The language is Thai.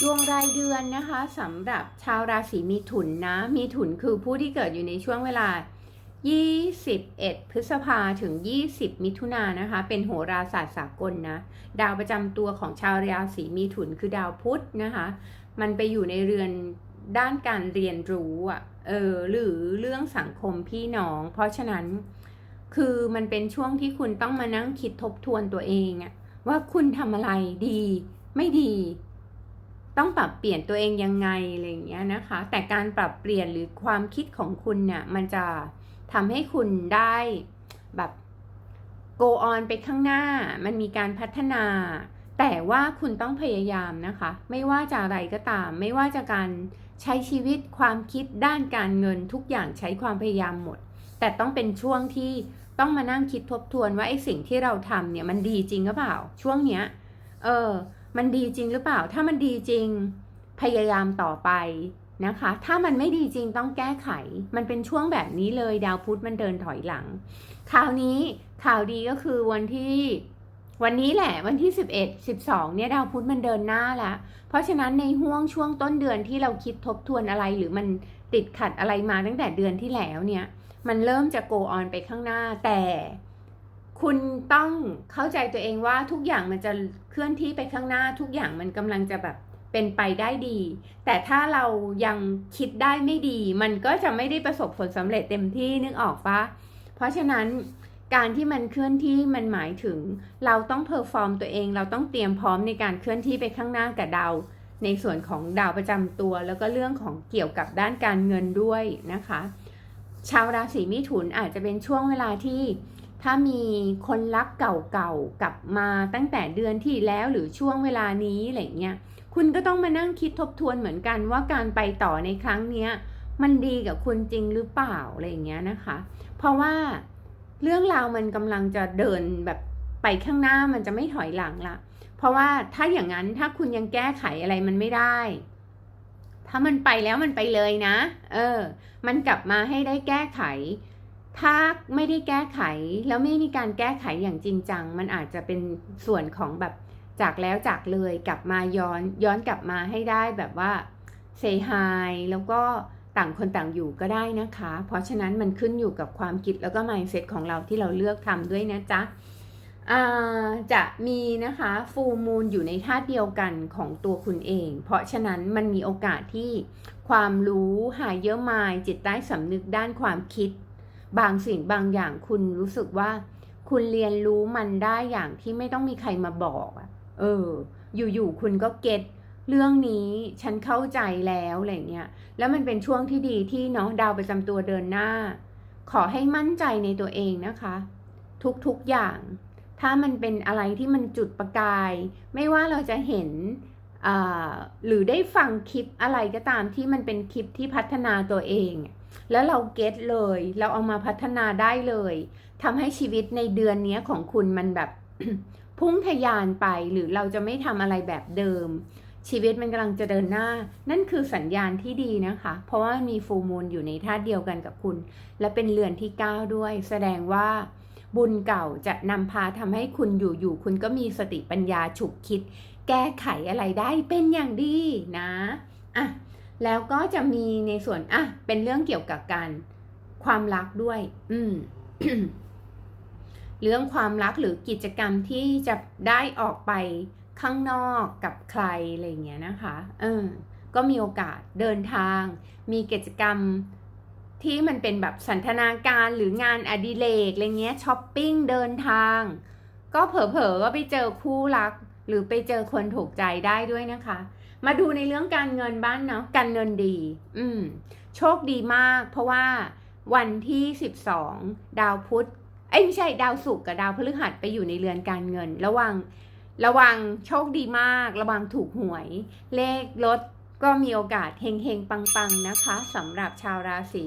ดวงรายเดือนนะคะสำหรับชาวราศีมีถุนนะ มีถุนคือผู้ที่เกิดอยู่ในช่วงเวลา 21 พฤษภาถึง 20 มิถุนายนนะคะ เป็นโหราศาสตร์สากลนะ ดาวประจำตัวของชาวราศีมีถุนคือดาวพุธนะคะ มันไปอยู่ในเรือนด้านการเรียนรู้อะเออหรือเรื่องสังคมพี่น้อง เพราะฉะนั้นคือมันเป็นช่วงที่คุณต้องมานั่งคิดทบทวนตัวเองอะว่าคุณทำอะไรดี ไม่ดี ต้องปรับเปลี่ยนตัวเองยังไงอะไรอย่างเงี้ยนะคะ แต่การปรับเปลี่ยนหรือความคิดของคุณเนี่ยมันจะทำให้คุณได้แบบ go on ไปข้างหน้า มันมีการพัฒนา แต่ว่าคุณต้องพยายามนะคะ ไม่ว่าจะอะไรก็ตาม ไม่ว่าจะการใช้ชีวิตความคิดด้านการเงินทุกอย่างใช้ความพยายามหมด แต่ต้องเป็นช่วงที่ต้องมานั่งคิดทบทวนว่าไอ้สิ่งที่เราทำเนี่ยมันดีจริงหรือเปล่า ช่วงเนี้ย เออ มันดีจริงหรือเปล่า ถ้ามันดีจริงพยายามต่อไปนะคะ ถ้ามันไม่ดีจริงต้องแก้ไข มันเป็นช่วงแบบนี้เลยดาวพุธมันเดินถอยหลัง คราวนี้ข่าวดีก็คือวันที่วันนี้แหละวันที่ 11 12 เนี่ยดาวพุธมันเดินหน้าแล้วเพราะฉะนั้นในห่วงช่วงต้นเดือนที่เราคิดทบทวนอะไรหรือมันติดขัดอะไรมาตั้งแต่เดือนที่แล้วเนี่ย มันเริ่มจะ go on ไปข้างหน้าแต่ คุณต้องเข้าใจตัวเองว่าทุกอย่างมันจะเคลื่อนที่ไปข้างหน้า ทุกอย่างมันกำลังจะแบบเป็นไปได้ดี แต่ถ้าเรายังคิดได้ไม่ดี มันก็จะไม่ได้ประสบผลสำเร็จเต็มที่นึกออกปะเพราะฉะนั้นการที่มันเคลื่อนที่มันหมายถึง เราต้องเพอร์ฟอร์มตัวเอง เราต้องเตรียมพร้อมในการเคลื่อนที่ไปข้างหน้ากับดาวในส่วนของดาวประจำตัว แล้วก็เรื่องของเกี่ยวกับด้านการเงินด้วยนะคะ ชาวราศีมิถุนอาจจะเป็นช่วงเวลาที่ ถ้ามีคนรักเก่าๆกลับมาตั้งแต่เดือนที่แล้วหรือช่วงเวลานี้อะไรเงี้ย คุณก็ต้องมานั่งคิดทบทวนเหมือนกันว่าการไปต่อในครั้งเนี้ยมันดีกับคุณจริงหรือเปล่าอะไรเงี้ยนะคะ เพราะว่าเรื่องราวมันกำลังจะเดินแบบไปข้างหน้ามันจะไม่ถอยหลังละ เพราะว่าถ้าอย่างนั้นถ้าคุณยังแก้ไขอะไรมันไม่ได้ ถ้ามันไปแล้วมันไปเลยนะ เออ มันกลับมาให้ได้แก้ไข ถ้าไม่ได้แก้ไขแล้วไม่มีการแก้ไขอย่างจริงจัง มันอาจจะเป็นส่วนของแบบจากแล้วจากเลยกลับมาย้อนย้อนกลับมาให้ได้แบบว่าเซฮายแล้วก็ต่างคนต่างอยู่ก็ได้นะคะ เพราะฉะนั้นมันขึ้นอยู่กับความคิดแล้วก็ mindset ของเราที่เราเลือกทำด้วยนะจ๊ะจะมีนะคะฟูมูลอยู่ในธาเดียวกันของตัวคุณเอง เพราะฉะนั้นมันมีโอกาสที่ความรู้หายเยอะมายจิตใต้สำนึกด้านความคิด บางสิ่งบางอย่างคุณรู้สึกว่า คุณเรียนรู้มันได้อย่างที่ไม่ต้องมีใครมาบอกอะเออ อยู่ๆคุณก็เก็ตเรื่องนี้ฉันเข้าใจแล้วอะไรเงี้ย แล้วมันเป็นช่วงที่ดีที่เนาะดาวประจำตัวเดินหน้า ขอให้มั่นใจในตัวเองนะคะ ทุกๆอย่าง ถ้ามันเป็นอะไรที่มันจุดประกาย ไม่ว่าเราจะเห็น หรือได้ฟังคลิปอะไรก็ตามที่มันเป็นคลิปที่พัฒนาตัวเอง แล้วเราเก็ตเลย เราเอามาพัฒนาได้เลยทำให้ชีวิตในเดือนนี้ของคุณมันแบบพุ่งทะยานไปหรือเราจะไม่ทำอะไรแบบเดิม ชีวิตมันกำลังจะเดินหน้า นั่นคือสัญญาณที่ดีนะคะ เพราะว่ามีฟูมูลอยู่ในธาตุเดียวกันกับคุณ และเป็นเรือนที่ 9 ด้วย แสดงว่า บุญเก่าจะนำพาทำให้คุณอยู่ๆคุณก็มีสติปัญญาฉุกคิด แก้ไขอะไรได้เป็นอย่างดีนะอะแล้วก็จะมีในส่วนอะเป็นเรื่องเกี่ยวกับการความรักด้วย อืมเรื่องความรักหรือกิจกรรมที่จะได้ออกไปข้างนอกกับใครอะไรเงี้ยนะคะ เออ ก็มีโอกาสเดินทาง มีกิจกรรม ที่มันเป็นแบบสันทนาการหรืองานอดิเรกอะไรเงี้ยช้อปปิ้งเดินทาง ก็เผลอๆก็ไปเจอคู่รัก หรือไปเจอคนถูกใจได้ด้วยนะคะ มาดูในเรื่องการเงินบ้านเนาะการเงินดี อืมโชคดีมาก เพราะว่าวันที่ 12 ดาวพุธเอ้ยไม่ใช่ดาวศุกร์กับดาวพฤหัสไปอยู่ในเรือนการเงิน ระวังระวังโชคดีมาก ระวังถูกหวย เลขรถก็มีโอกาสเฮงๆ ปังๆ นะคะสำหรับชาวราศี